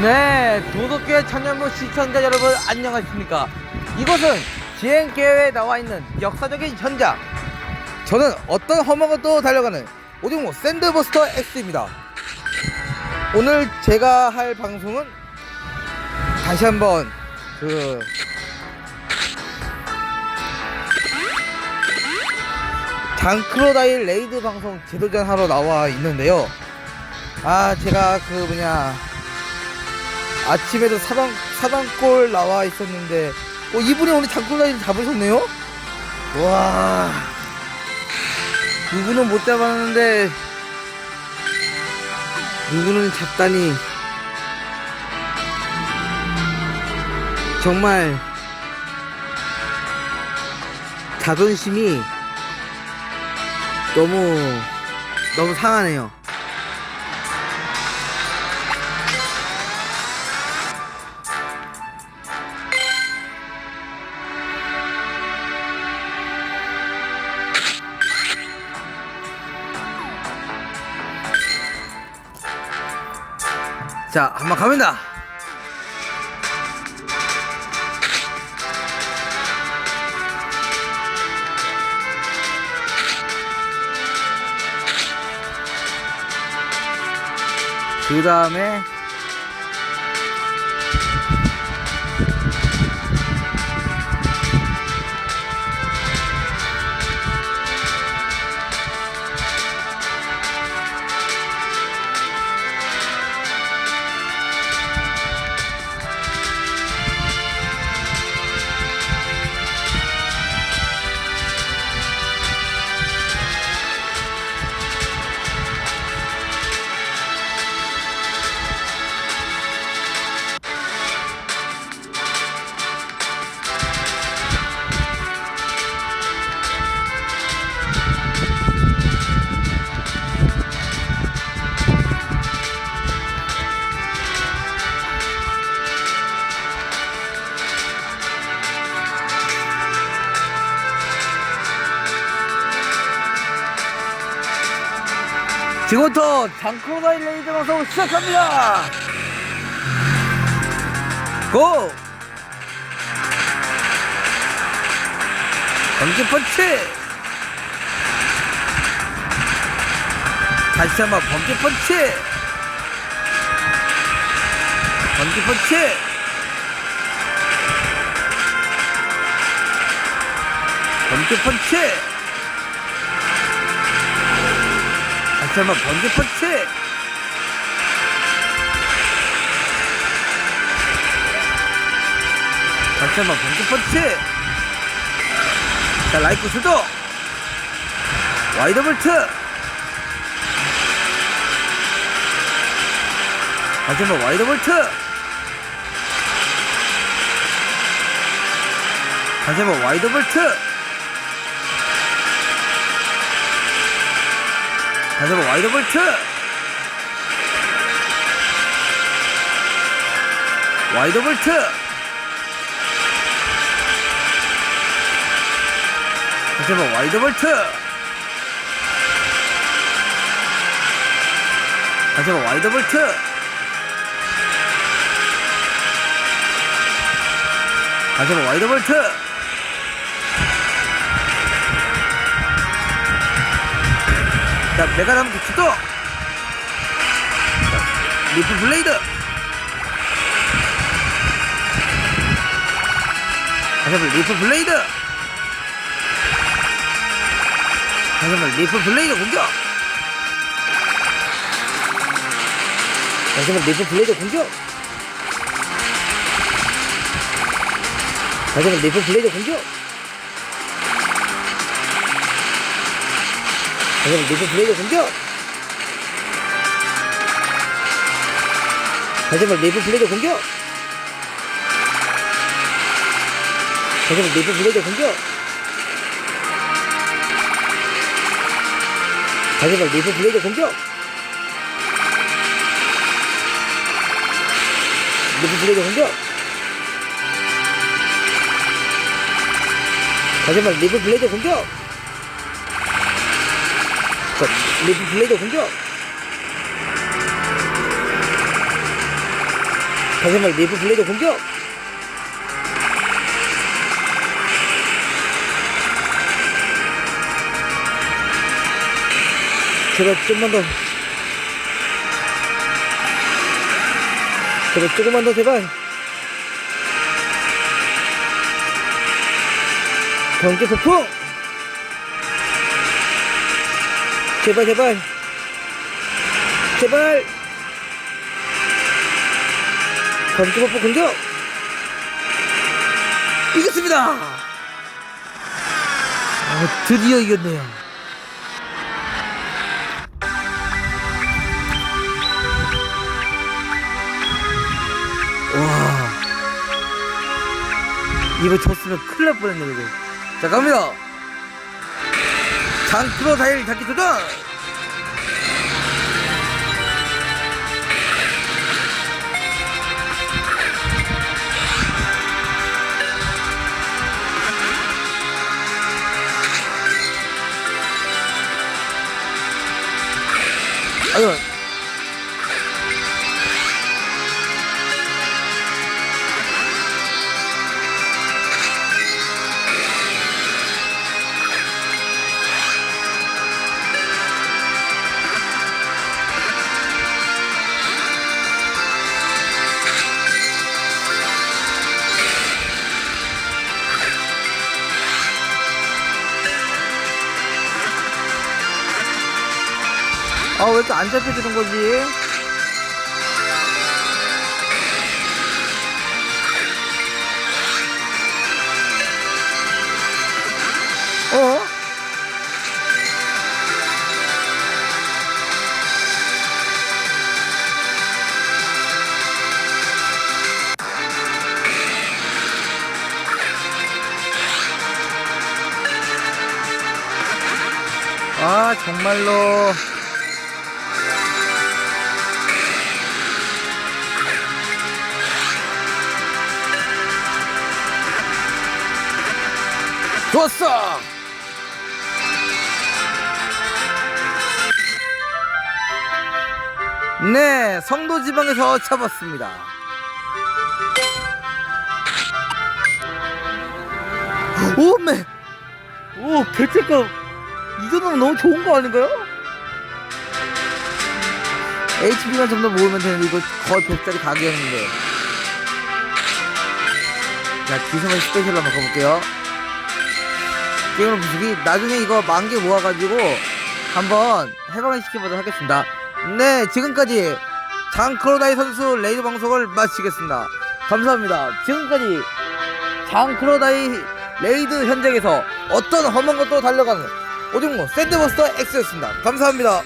네, 도덕계 청년부 시청자 여러분 안녕하십니까? 이곳은 지행 계획에 나와 있는 역사적인 현장. 저는 어떤 험하고도 달려가는 오징어 샌드버스터 X입니다. 오늘 제가 할 방송은 다시 한번 그 장크로다일 레이드 방송 재도전 하러 나와 있는데요. 아, 제가 그 뭐냐 아침에도 사당 사당골 나와 있었는데 어 이분이 오늘 장골다리를 잡으셨네요? 와 누구는 못 잡았는데 누구는 잡다니 정말 자존심이 너무 너무 상하네요. 자, 한번 갑니다. 그 다음에 지금부터 장코다이 레이드 방송 시작합니다. 고! 번지 펀치! 다시 한번 번지 펀치! 번지 펀치! 번지 펀치! 한번 번지 펀치! 다시 한번 번지 펀치! 자, 라이프 수도! 와이드 볼트! 다시 한번 와이드 볼트! 다시 한번 와이드 볼트! 다시 한번 와이드 볼트! 와이드 볼트! 다시 한번 와이드 볼트! 다시 한번 와이드 볼트! 다시 한번 와이드 볼트! 자, 메가나무 기치도! 자, 리프 블레이드! 다시 한번 리프 블레이드! 다시 한번 리프 블레이드 공격! 다시 한번 리프 블레이드 공격! 다시 한번 리프 블레이드 공격! 한번 리프 블레이드 공격! 다시 한번 리프 블레이드 공격! 다시 한번 리프 블레이드 공격! 다시 한번 리프 블레이드 공격! 리프 블레이드 공격! 다시 한번 리프 블레이드 공격! 블레이드 공격! 다시 한번 리프 블레이드 공격! 제발 좀만 더. 제발 조금만 더 제발. 경계 소풍! 제발 제발 제발 소풍 공격! 이겼습니다! 어, 드디어 이겼네요. 와. 이거 졌으면 큰일 날 뻔했네, 이거. 자, 갑니다. 장크로 다일 잡기 도전! 아유. 아, 왜 이렇게 안 잡혀주는 거지? 어? 아, 정말로. 좋았어! 네, 성도 지방에서 잡았습니다. 오메! 오, 개체값 이 정도면 너무 좋은 거 아닌가요? HP만 좀 더 모으면 되는데 이거 거의 100짜리 가격인데 자 기성의 스페셜로 한번 가볼게요 게임을 부수기 나중에 이거 만개 모아가지고 한번 해방을 시켜보도록 하겠습니다. 네 지금까지 장크로다이 선수 레이드 방송을 마치겠습니다. 감사합니다. 지금까지 장크로다이 레이드 현장에서 어떤 험한 것도 달려가는 오징어 샌드버스터 X였습니다. 감사합니다